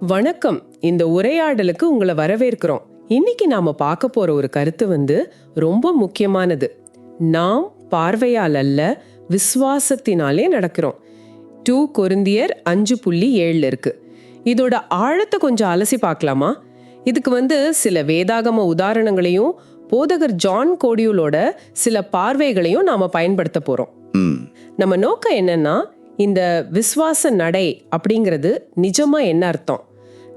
வணக்கம். இந்த உரையாடலுக்கு உங்களை வரவேற்கிறோம். இன்னைக்கு நாம பார்க்க போற ஒரு கருத்து வந்து ரொம்ப முக்கியமானது. நாம் பார்வையால் அல்ல விசுவாசத்தினாலே நடக்கிறோம். டூ கொரிந்தியர் அஞ்சு புள்ளி ஏழுல இருக்கு. இதோட ஆழத்தை கொஞ்சம் அலசி பார்க்கலாமா? இதுக்கு வந்து சில வேதாகம உதாரணங்களையும் போதகர் ஜான் கோடியூலோட சில பார்வைகளையும் நாம பயன்படுத்த போறோம். நம்ம நோக்கம் என்னன்னா இந்த விசுவாச நடை அப்படிங்கிறது நிஜமா என்ன அர்த்தம்?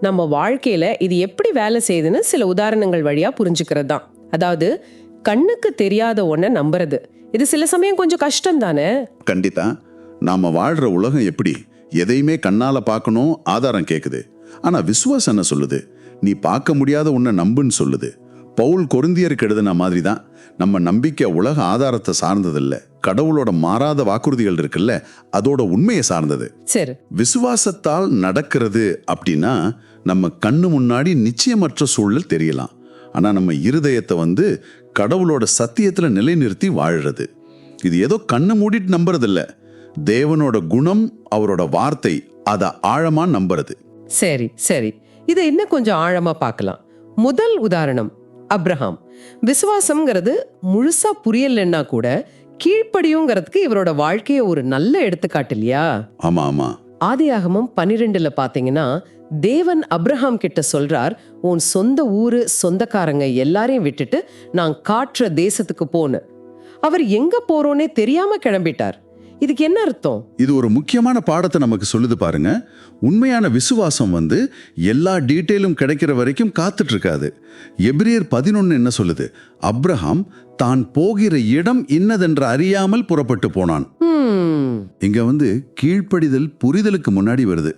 நம்ம வாழ்க்கையில இது எப்படி வேலை செய்யுதுன்னு சில உதாரணங்கள் வழியா புரிஞ்சுக்கிறது தான் அதாவது கண்ணுக்கு தெரியாத ஒன்றை நம்புறது. இது சில சமயம் கொஞ்சம் கஷ்டம் தானே கண்டிப்பா. நாம வாழ்ற உலகம் எப்படி? எதையுமே கண்ணால பார்க்கணும் ஆதாரம் கேக்குது. ஆனா விசுவாசம் என்ன சொல்லுது? நீ பார்க்க முடியாத உன்னை நம்புன்னு சொல்லுது. பவுல் கொருந்தியருக்கு எழுதின மாதிரி தான் நம்ம நம்பிக்கை உலக ஆதாரத்தை சார்ந்ததில்ல. கடவுளோட மாறாத வாக்குறுதிகள் இருக்குல்ல அதோட உண்மையை சார்ந்தது. சரி. விசுவாசத்தால் நடக்கிறது அப்படின்னா நம்ம கண்ணு முன்னாடி நிச்சயமற்ற சூழல் தெரியலாம். ஆனா நம்ம இருதயத்தை வந்து கடவுளோட சத்தியத்துல நிலைநிறுத்தி வாழுறது. இது ஏதோ கண்ணு மூடிட்டு நம்புறது இல்ல தேவனோட குணம் அவரோட வார்த்தை அதை ஆழமா நம்புறது. சரி சரி. இதை இன்னும் கொஞ்சம் ஆழமா பார்க்கலாம். முதல் உதாரணம் அப்ரஹாம். விசுவாசம்ங்கிறது முழுசா புரியலன்னா கூட கீழ்ப்படியுங்கிறதுக்கு இவரோட வாழ்க்கைய ஒரு நல்ல எடுத்துக்காட்டு இல்லையா? ஆமா ஆமா. ஆதியாகமம் பன்னிரெண்டுல பாத்தீங்கன்னா தேவன் அப்ரஹாம் கிட்ட சொல்றார் உன் சொந்த ஊரு சொந்தக்காரங்க எல்லாரையும் விட்டுட்டு நான் காற்ற தேசத்துக்கு போன அவர் எங்க போறோன்னே தெரியாம கிளம்பிட்டார். இதுக்கு என்ன அர்த்தம்? இது ஒரு முக்கியமான பாடத்தை நமக்கு சொல்லுது பாருங்க. உண்மையான விசுவாசம் வந்து எல்லா டீட்டெயிலும் கிடைக்கிற வரைக்கும் காத்துட்டு இருக்காது எபிரியர் பதினொன்னு என்ன சொல்லுது? அப்ரஹாம் தான் போகிற இடம் இன்னதென்று அறியாமல் புறப்பட்டு போனான். இங்க வந்து கீழ்ப்படிதல் புரிதலுக்கு முன்னாடி வருது.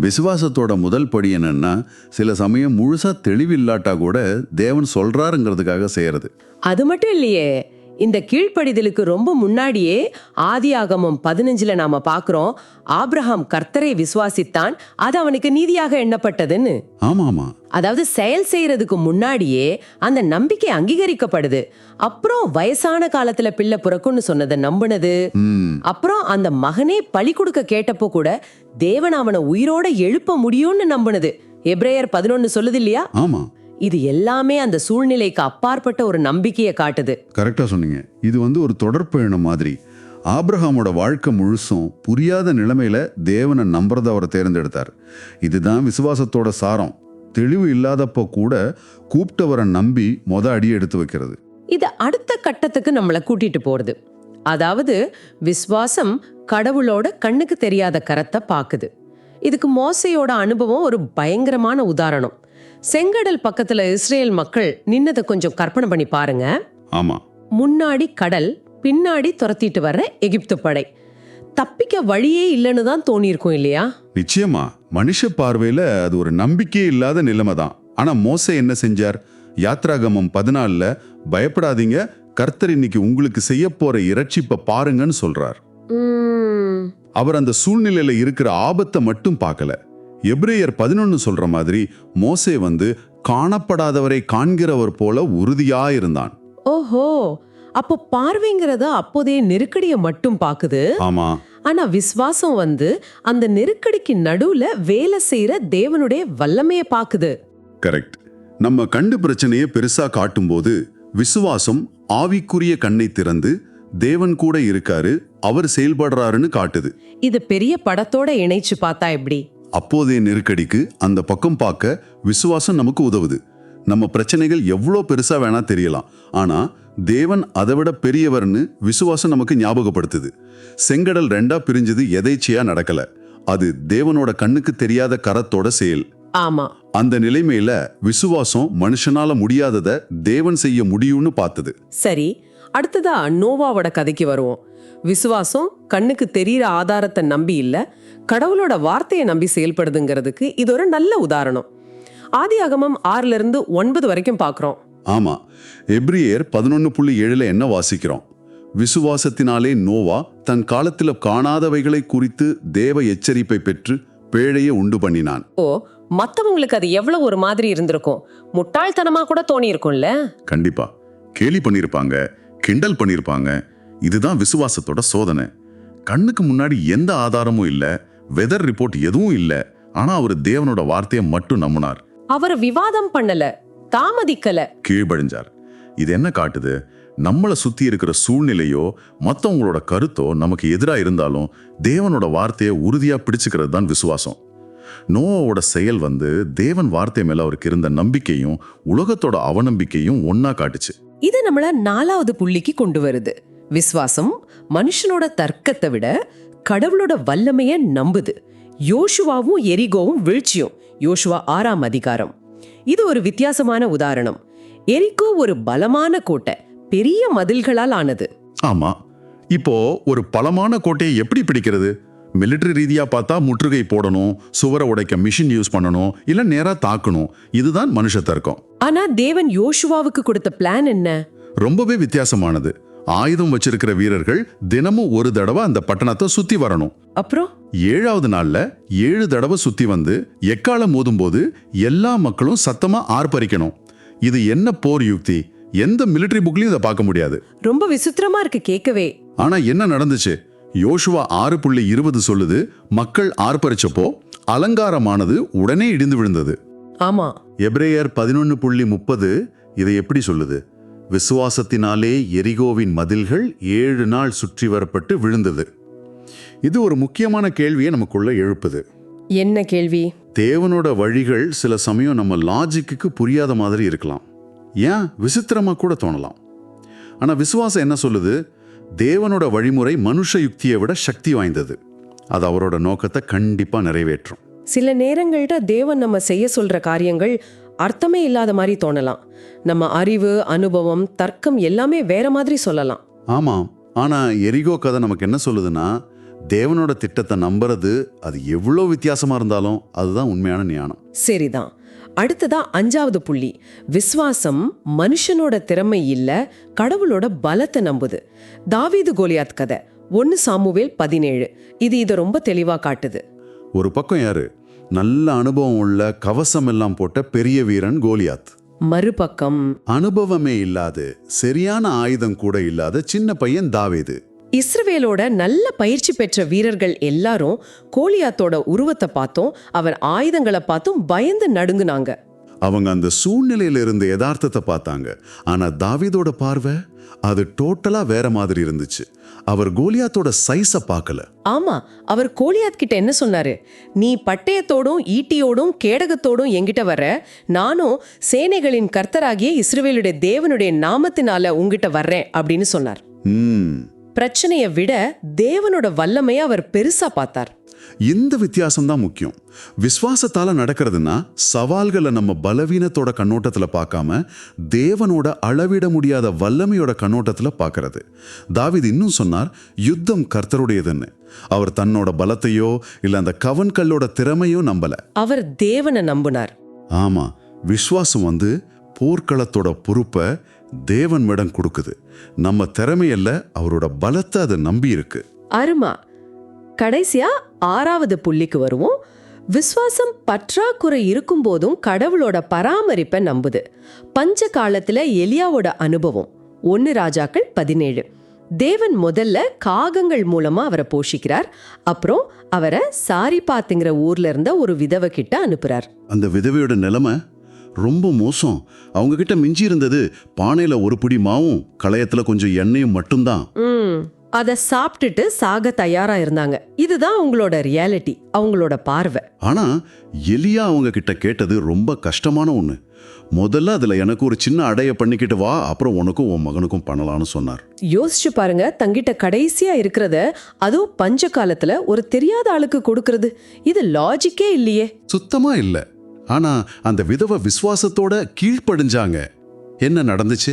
விசுவாசத்தோட முதல் படி என்னன்னா சில சமயம் முழுசா தெளிவில்லாட்டா கூட தேவன் சொல்றாருங்கிறதுக்காக செய்யறது. அது மட்டும் இல்லையே. இந்த கீழ்ப்படிதலுக்கு ரொம்ப முன்னாடியே ஆதியாகமம் பதினஞ்சுல நாம பாக்குறோம். ஆபிரகாம் கர்த்தரை விசுவாசித்தான் அது அவனுக்கு நீதியாக எண்ணப்பட்டதுன்னு. ஆமா ஆமா அதாவது செயல் செய்யறதுக்கு முன்னாடியே அந்த நம்பிக்கை அங்கீகரிக்கப்படுது. அப்புறம் வயசான காலத்துல பிள்ளை பிறக்கும்னு சொன்னதை நம்புனது. அப்புறம் அந்த மகனே பழி கொடுக்க கேட்டப்போ கூட தேவன் அவனை உயிரோட எழுப்ப முடியும்னு நம்புனது. எப்ரேயர் பதினொன்னு சொல்லுது இல்லையா? ஆமா. இது எல்லாமே அந்த சூழ்நிலைக்கு அப்பாற்பட்ட ஒரு நம்பிக்கையை காட்டுது. கரெக்டா சொன்னீங்க. இது வந்து ஒரு தொடர்பயணம் மாதிரி. ஆபிரகாமோட வாழ்க்கை முழுசும் புரியாத நிலைமையில தேவனை நம்புறத அவர் தேர்ந்தெடுத்தார். இதுதான் விசுவாசத்தோட சாரம். தெளிவு இல்லாதப்போ கூட கூப்பிட்டவரை நம்பி மொத அடி எடுத்து வைக்கிறது. இது அடுத்த கட்டத்துக்கு நம்மளை கூட்டிட்டு போறது. அதாவது விசுவாசம் கடவுளோட கண்ணுக்கு தெரியாத கரத்தை பாக்குது. இதுக்கு மோசையோட அனுபவம் ஒரு பயங்கரமான உதாரணம். செங்கடல் பக்கத்துல இஸ்ரேல் மக்கள் நின்னதை கொஞ்சம் கற்பனை பண்ணி பாருங்க. ஆமா. முன்னாடி கடல் பின்னாடி துரத்திட்டு வர்ற எகிப்து படை. தப்பிக்க வழியே இல்லைன்னு தான் தோணியிருக்கும் இல்லையா? நிச்சயமா. மனுஷ பார்வையில அது ஒரு நம்பிக்கையே இல்லாத நிலைமை தான். ஆனா மோசே என்ன செஞ்சார்? யாத்ராகமம் பதினாலுல பயப்படாதீங்க. கர்த்தர் இன்னைக்கு உங்களுக்கு செய்ய போற இறைச்சிப்பை பாருங்கன்னு சொல்றார். அவர் அந்த சூழ்நிலையில இருக்கிற ஆபத்தை மட்டும் பார்க்கல. எபிரேயர் பதினொன்னு சொல்ற மாதிரி மோசே வந்து காணப்படாதவரை காண்கிறவர் போல உறுதியா இருந்தான் ஓஹோ அப்போ பார்வைங்கிறத அப்போதைய நெருக்கடியை மட்டும் பாக்குது ஆமா. ஆனா விசுவாசம் வந்து அந்த நெருக்கடிக்கு நடுவுல வேலை செய்யற தேவனுடைய வல்லமைய பாக்குது கரெக்ட் நம்ம கண்டு பிரச்சனையை பெருசா காட்டும்போது விசுவாசம் ஆவிக்குரிய கண்ணை திறந்து தேவன் கூட இருக்காரு அவர் செயல்படுறாருன்னு காட்டுது. இது பெரிய படத்தோட இணைச்சு பார்த்தா எப்படி? அப்போதைய நெருக்கடிக்கு அந்த பக்கம் பார்க்க விசுவாசம் நமக்கு உதவுது. நம்ம பிரச்சனைகள் எவ்வளோ பெருசா வேணா தெரியலாம். ஆனா தேவன் அதை விட பெரியவர்னு விசுவாசம் நமக்கு ஞாபகப்படுத்துது. செங்கடல் ரெண்டா பிரிஞ்சது எதேச்சையா நடக்கல. அது தேவனோட கண்ணுக்கு தெரியாத கரத்தோட செயல். ஆமா. அந்த நிலைமையில விசுவாசம் மனுஷனால முடியாததை தேவன் செய்ய முடியும்னு பார்த்தது. சரி அடுத்ததா நோவாவோட கதைக்கு வருவோம். விசுவாசம் கண்ணுக்கு தெரியற ஆதாரத்தை நம்பி இல்ல கடவுளோட வார்த்தையை நம்பி செயல்படுதுங்கிறதுக்கு இது ஒரு நல்ல உதாரணம். ஆதியாகமம் ஆறுல இருந்து ஒன்பது வரைக்கும் பார்க்கிறோம். ஆமா எப்ரியர் பதினொன்னு புள்ளி ஏழுல என்ன வாசிக்கிறோம்? விசுவாசத்தினாலே நோவா தன் காலத்துல காணாதவைகளை குறித்து தேவ எச்சரிப்பை பெற்று பேழையை உண்டு பண்ணினான். ஓ மத்தவங்களுக்கு அது எவ்வளவு ஒரு மாதிரி இருந்திருக்கும்? முட்டாள்தனமா கூட தோணி இருக்கும்ல கண்டிப்பா. கேலி பண்ணிருப்பாங்க கிண்டல் பண்ணிருப்பாங்க இதுதான் விசுவாசத்தோட சோதனை. கண்ணுக்கு முன்னாடி எந்த ஆதாரமும் இல்ல வெதர் ரிப்போர்ட் எதுவும் இல்ல ஆனா அவர் தேவனோட வார்த்தையை மட்டும் நம்பினார். அவர் விவாதம் பண்ணல தாமதிக்கல. கீழ்ப்படிஞ்சார் இது என்ன காட்டுது? நம்மளை சுத்தி இருக்கிற சூழ்நிலையோ மற்றவங்களோட கருத்தோ நமக்கு எதிராக இருந்தாலும் தேவனோட வார்த்தையை உறுதியா பிடிச்சுக்கிறது தான் விசுவாசம். நோவோட செயல் வந்து தேவன் வார்த்தை மேல அவருக்கு இருந்த நம்பிக்கையும் உலகத்தோட அவநம்பிக்கையும் ஒன்னா காட்டுச்சு. இது நம்மள நாலாவது புள்ளிக்கு கொண்டு வருது. விசுவாசம் மனுஷனோட தர்க்கத்தை விட கடவுளோட வல்லமைய நம்புது. யோசுவாவும் எரிகோவும் வீழ்ச்சியும். யோசுவா ஆறாம் அதிகாரம். இது ஒரு வித்தியாசமான உதாரணம். எரிகோ ஒரு பலமான கோட்டை பெரிய மதில்களால் ஆனது. ஆமா. இப்போ ஒரு பலமான கோட்டையை எப்படி பிடிக்கிறது? மிலிட்டரி ரீதியா பார்த்தா முற்றுகை போடணும் சுவரை உடைக்க மிஷின் யூஸ் பண்ணணும் இல்ல நேரா தாக்கணும். இதுதான் மனுஷ தர்க்கம். ஆனா தேவன் யோசுவாவுக்கு கொடுத்த பிளான் என்ன? ரொம்பவே வித்தியாசமானது. ஆயுதம் வச்சிருக்கிற வீரர்கள் தினமும் ஒரு தடவை அந்த பட்டணத்தை சுத்தி வரணும். அப்புறம்? ஏழாவது நாள்ல ஏழு தடவை சுத்தி வந்து எக்காலம் மோதும்போது எல்லா மக்களும் சத்தமா ஆர்ப்பரிக்கணும். இது என்ன போர் யுக்தி? எந்த மிலிட்டரி புக்லயும் இதை பார்க்க முடியாது. ரொம்ப விசித்திரமா இருக்கு கேட்கவே. ஆனா என்ன நடந்துச்சு? யோசுவா ஆறு புள்ளி இருபது சொல்லுது மக்கள் ஆர்ப்பரிச்சப்போ அலங்காரமானது உடனே இடிந்து விழுந்தது. ஆமா. எபிரேயர் பதினொன்னு புள்ளி முப்பது இதை எப்படி சொல்லுது? விசுவாசத்தினாலே எரிகோவின் மதில்கள் ஏழு நாள் சுற்றி வரப்பட்டு விழுந்தது. இது ஒரு முக்கியமான கேள்வியை நமக்குள்ள எழுப்புது. என்ன கேள்வி? தேவனோட வழிகள் சில சமயம் நம்ம லாஜிக்கு புரியாத மாதிரி இருக்கலாம். ஏன்? விசித்திரமா கூட தோணலாம். ஆனா விசுவாசம் என்ன சொல்லுது? தேவனோட வழிமுறை மனுஷ யுக்தியை விட சக்தி வாய்ந்தது. அது அவரோட நோக்கத்தை கண்டிப்பா நிறைவேற்றும். சில நேரங்கள்ல தேவன் நம்ம செய்ய சொல்ற காரியங்கள் அர்த்தமே இல்லாத மாதிரி தோணலாம். நம்ம அறிவு அனுபவம் தர்க்கம் எல்லாமே வேற மாதிரி சொல்லலாம். ஆமாம். ஆனா எரிகோ கதை நமக்கு என்ன சொல்லுதுன்னா தேவனோட திட்டத்தை நம்புறது அது எவ்வளோ வித்தியாசமா இருந்தாலும் அதுதான் உண்மையான ஞானம். சரிதான். அடுத்ததா அஞ்சாவது புள்ளி. விஸ்வாசம் மனுஷனோட திறமை இல்ல கடவுளோட பலத்தை நம்புது. தாவீது கோலியாத் கதை ஒன்னு சாமுவேல் பதினேழு. இது இதை ரொம்ப தெளிவா காட்டுது. ஒரு பக்கம் யாரு? நல்ல அனுபவம் உள்ள கவசம் எல்லாம் போட்ட பெரிய வீரன் கோலியாத். மறுபக்கம். அனுபவமே இல்லாத சரியான ஆயுதம் கூட இல்லாத சின்ன பையன் தாவீது. இஸ்ரவேலோட நல்ல பயிற்சி பெற்ற வீரர்கள் எல்லாரும் கோலியாத்தோட உருவத்தை பார்த்தும் அவர் ஆயுதங்களை பார்த்தும் பயந்து நடுங்குனாங்க. அவங்க அந்த சூழ்நிலையில இருந்த யதார்த்தத்தை பார்த்தாங்க. ஆனா தாவீதோட பார்வை அது டோட்டலா வேற மாதிரி இருந்துச்சு. அவர் கோலியாத்தோட சைஸை பார்க்கல. ஆமா அவர் கோலியாத் கிட்ட என்ன சொன்னாரு? நீ பட்டயத்தோடும் ஈட்டியோடும் கேடகத்தோடும் என்கிட்ட வர நானும் சேனைகளின் கர்த்தராகிய இஸ்ரவேலுடைய தேவனுடைய நாமத்தினால உங்ககிட்ட வர்றேன் அப்படின்னு சொன்னார். பிரச்சனையை விட தேவனோட வல்லமையை அவர் பெருசா பார்த்தார். இந்த வித்தியாசம் தான் முக்கியம். விசுவாசத்தால நடக்கிறதுனா சவால்களை நம்ம பலவீனத்தோட கண்ணோட்டத்துல பார்க்காம தேவனோட அளவிட முடியாத வல்லமையோட கண்ணோட்டத்துல பார்க்கறது. தாவீது இன்னும் சொன்னார் யுத்தம் கர்த்தருடையதுன்னு. அவர் தன்னோட பலத்தையோ இல்ல அந்த கவன் கல்லோட திறமையோ நம்பல. அவர் தேவனை நம்பினார். ஆமா விசுவாசம் வந்து போர்க்களத்தோட பொறுப்பை தேவன்மிடம் கொடுக்குது. நம்ம திறமையல்ல அவரோட பலத்தை அதை நம்பி இருக்கு அருமா கடைசியா ஆறாவது புள்ளிக்கு வருவோம். விஸ்வாசம் பற்றாக்குறை இருக்கும்போதும் கடவுளோட பராமரிப்பை நம்புது. பஞ்ச காலத்துல எலியாவோட அனுபவம். ஒன்னு ராஜாக்கள் பதினேழு. தேவன் முதல்ல காகங்கள் மூலமா அவரை போஷிக்கிறார். அப்புறம் அவரை சாரிபாத்துங்கிற ஊர்ல இருந்த ஒரு விதவை கிட்ட அனுப்புறார். அந்த விதவையோட நிலைமை ரொம்ப மோசம். அவங்க கிட்ட மிஞ்சி இருந்தது பானையில ஒரு பிடி மாவும் களையத்துல கொஞ்சம் எண்ணெயும் மட்டும்தான். அதை சாப்பிட்டுட்டு சாக தயாரா இருந்தாங்க. இதுதான் உங்களோட ரியாலிட்டி அவங்களோட பார்வை. ஆனா எலியா அவங்க கிட்ட கேட்டது ரொம்ப கஷ்டமான ஒண்ணு. முதல்ல அதுல எனக்கு ஒரு சின்ன அடைய பண்ணிக்கிட்டு வா அப்புறம் உனக்கும் உன் மகனுக்கும் பண்ணலாம்னு சொன்னார். யோசிச்சு பாருங்க தங்கிட்ட கடைசியா இருக்கிறத அதுவும் பஞ்ச காலத்துல ஒரு தெரியாத ஆளுக்கு கொடுக்கறது. இது லாஜிக்கே இல்லையே. சுத்தமா இல்ல. ஆனா அந்த விதவை விசுவாசத்தோட கீழ்ப்படிஞ்சாங்க. என்ன நடந்துச்சு?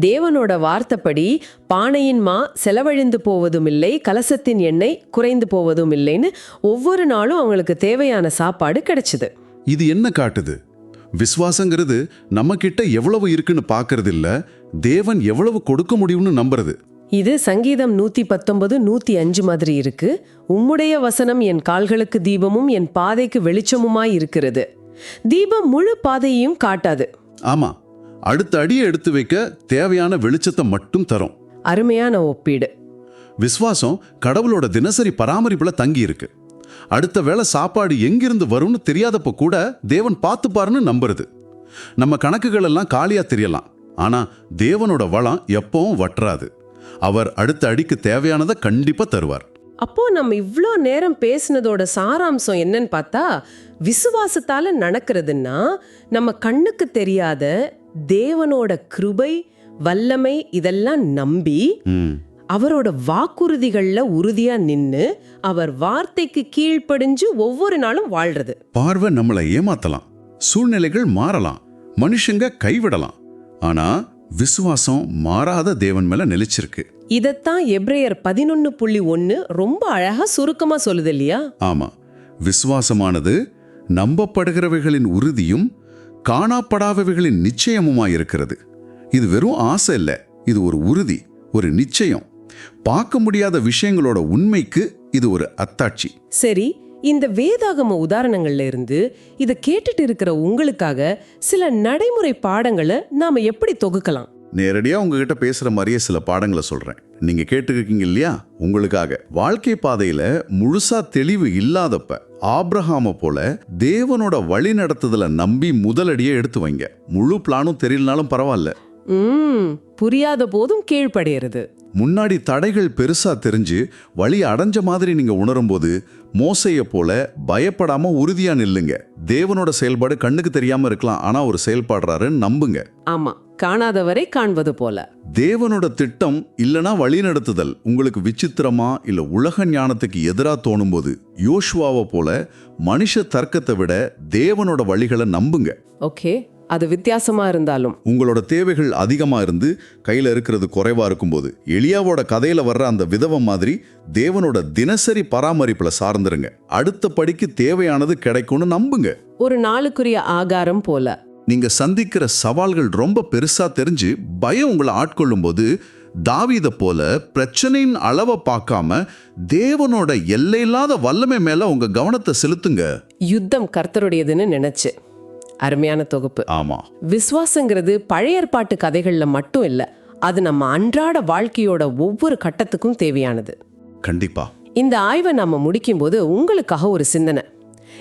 தேவனோட வார்த்தைப்படி பானையின் மா செலவழிந்து போவதும் இல்லை கலசத்தின் எண்ணெய் குறைந்து போவதும் இல்லைன்னு ஒவ்வொரு நாளும் அவங்களுக்கு தேவையான சாப்பாடு கிடைச்சது. இது என்ன காட்டுது? விசுவாசங்கிறது நம்ம கிட்ட எவ்வளவு இருக்குன்னு பார்க்கறது இல்ல தேவன் எவ்வளவு கொடுக்க முடியும்னு நம்புறது. இது சங்கீதம் நூத்தி பத்தொன்பது நூத்தி அஞ்சு மாதிரி இருக்கு. உம்முடைய வசனம் என் கால்களுக்கு தீபமும் என் பாதைக்கு வெளிச்சமுமாய் இருக்கிறது. தீபம் முழு பாதையையும் காட்டாது. ஆமா அடுத்த அடியை எடுத்து வைக்க தேவையான வெளிச்சத்தை மட்டும் தரும். அருமையான ஒப்பீடு. விசுவாசம் கடவுளோட தினசரி பராமரிப்புல தங்கி இருக்கு. அடுத்த வேளை சாப்பாடு எங்கிருந்து வரும்னு தெரியாதப்ப கூட தேவன் பார்த்துப்பாருன்னு நம்புறது. நம்ம கணக்குகள் எல்லாம் காலியா தெரியலாம். ஆனா தேவனோட வளம் எப்பவும் வற்றாது. அவர் அடுத்த அடிக்கு தேவையானதை கண்டிப்பா தருவார். அப்போ நம்ம இவ்ளோ நேரம் பேசினதோட சாராம்சம் என்னன்னு பார்த்தா விசுவாசத்தால நடக்கிறதுன்னா நம்ம கண்ணுக்கு தெரியாத தேவனோட கிருபை வல்லமை இதெல்லாம் நம்பி அவரோட வாக்குறுதிகள்ல உறுதியா நின்னு அவர் வார்த்தைக்கு கீழ்ப்படிஞ்சு ஒவ்வொரு நாளும் வாழ்றது. பார்வை நம்மளை ஏமாத்தலாம் சூழ்நிலைகள் மாறலாம் மனுஷங்க கைவிடலாம். ஆனா விசுவாசம் மாறாத தேவன் மேல நிலைச்சிருக்கு. இதத்தான் எப்ரேயர் பதினொன்னு புள்ளி ஒன்னு ரொம்ப அழகா சுருக்கமா சொல்லுது இல்லையா? ஆமா விசுவாசமானது நம்பப்படுகிறவைகளின் உறுதியும் காணாப்படாதவைகளின் நிச்சயமுமாய் இருக்கிறது இது வெறும் ஆசை இல்லை இது ஒரு உறுதி ஒரு நிச்சயம். பார்க்க முடியாத விஷயங்களோட உண்மைக்கு இது ஒரு அத்தாட்சி. சரி இந்த வேதாகம உதாரணங்கள்ல இருந்து இதை கேட்டுட்டு இருக்கிற உங்களுக்காக சில நடைமுறை பாடங்களை நாம எப்படி தொகுக்கலாம்? நேரடியா உங்ககிட்ட பேசுற மாதிரியே சில பாடங்களை சொல்றேன். நீங்க கேட்டுருக்கீங்க இல்லையா? உங்களுக்காக. வாழ்க்கை பாதையில முழுசா தெளிவு இல்லாதப்ப ஆப்ரஹாம போல தேவனோட வழி நடத்துதல நம்பி முதலடியை எடுத்து வைங்க. முழு பிளானும் தெரியலனாலும் பரவாயில்ல. புரியாத போதும் கீழ்ப்படையிறது. முன்னாடி தடைகள் பெருசா தெரிஞ்சு வழி அடைஞ்ச மாதிரி நீங்க உணரும்போது மோசைய போல பயப்படாம உறுதியா நில்லுங்க. தேவனோட செயல்பாடு கண்ணுக்கு தெரியாம இருக்கலாம் ஆனா ஒரு செயல்பாடுறாருன்னு நம்புங்க. ஆமா. காணாதவரை காண்பது போல. தேவனோட திட்டம் இல்லனா வழி நடத்துதல். உங்களுக்கு விசித்திரமா இல்ல உலக ஞானத்துக்கு எதிரா தோணும்போது யோசுவாவை போல மனுஷ தர்க்கத்தை விட தேவனோட வழிகளை நம்புங்க. ஓகே அது வித்தியாசமா இருந்தாலும். உங்களோட தேவைகள் அதிகமா இருந்து கையில இருக்கிறது குறைவா இருக்கும்போது எலியாவோட கதையில வர்ற அந்த விதவம் மாதிரி தேவனோட தினசரி பராமரிப்புல சார்ந்துருங்க. அடுத்த படிக்கு தேவையானது கிடைக்கும்னு நம்புங்க. ஒரு நாளுக்குரிய ஆகாரம் போல. நீங்க சந்திக்கிற சவால்கள் ரொம்ப பெருசா தெரிஞ்சு பயம் உங்களை ஆட்கொள்ளும் போது தாவீத போல பிரச்சனையின் அளவை பார்க்காம தேவனோட எல்லையில்லாத வல்லமை மேல உங்க கவனத்தை செலுத்துங்க. யுத்தம் கர்த்தருடையதுன்னு நினைச்சு. அருமையான தொகுப்பு. ஆமா. விசுவாசங்கிறது பழைய ஏற்பாட்டு கதைகள்ல மட்டும் இல்ல அது நம்ம அன்றாட வாழ்க்கையோட ஒவ்வொரு கட்டத்துக்கும் தேவையானது. கண்டிப்பா. இந்த ஆய்வை நாம முடிக்கும்போது உங்களுக்காக ஒரு சிந்தனை.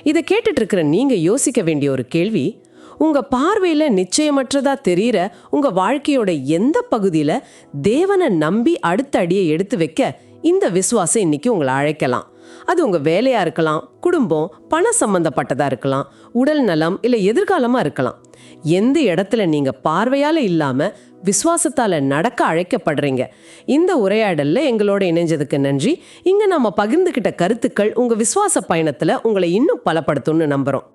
இதை கேட்டுட்டு இருக்கிற நீங்க யோசிக்க வேண்டிய ஒரு கேள்வி உங்க பார்வையில நிச்சயமற்றதா தெரியிற உங்க வாழ்க்கையோட எந்த பகுதியில தேவனை நம்பி அடுத்த அடியை எடுத்து வைக்க இந்த விசுவாசம் இன்னைக்கு உங்களை அழைக்கலாம். அது உங்க வேலையா இருக்கலாம் குடும்பம் பண சம்பந்தப்பட்டதா இருக்கலாம் உடல் நலம் இல்ல எதிர்காலமா இருக்கலாம். எந்த இடத்துல நீங்க பார்வையால இல்லாம விசுவாசத்தால நடக்க அழைக்கப்படுறீங்க. இந்த உரையாடல்ல எங்களோட இணைஞ்சதுக்கு நன்றி. இங்க நம்ம பகிர்ந்துகிட்ட கருத்துக்கள் உங்க விசுவாச பயணத்துல உங்களை இன்னும் பலப்படுத்தும்னு நம்புறோம்.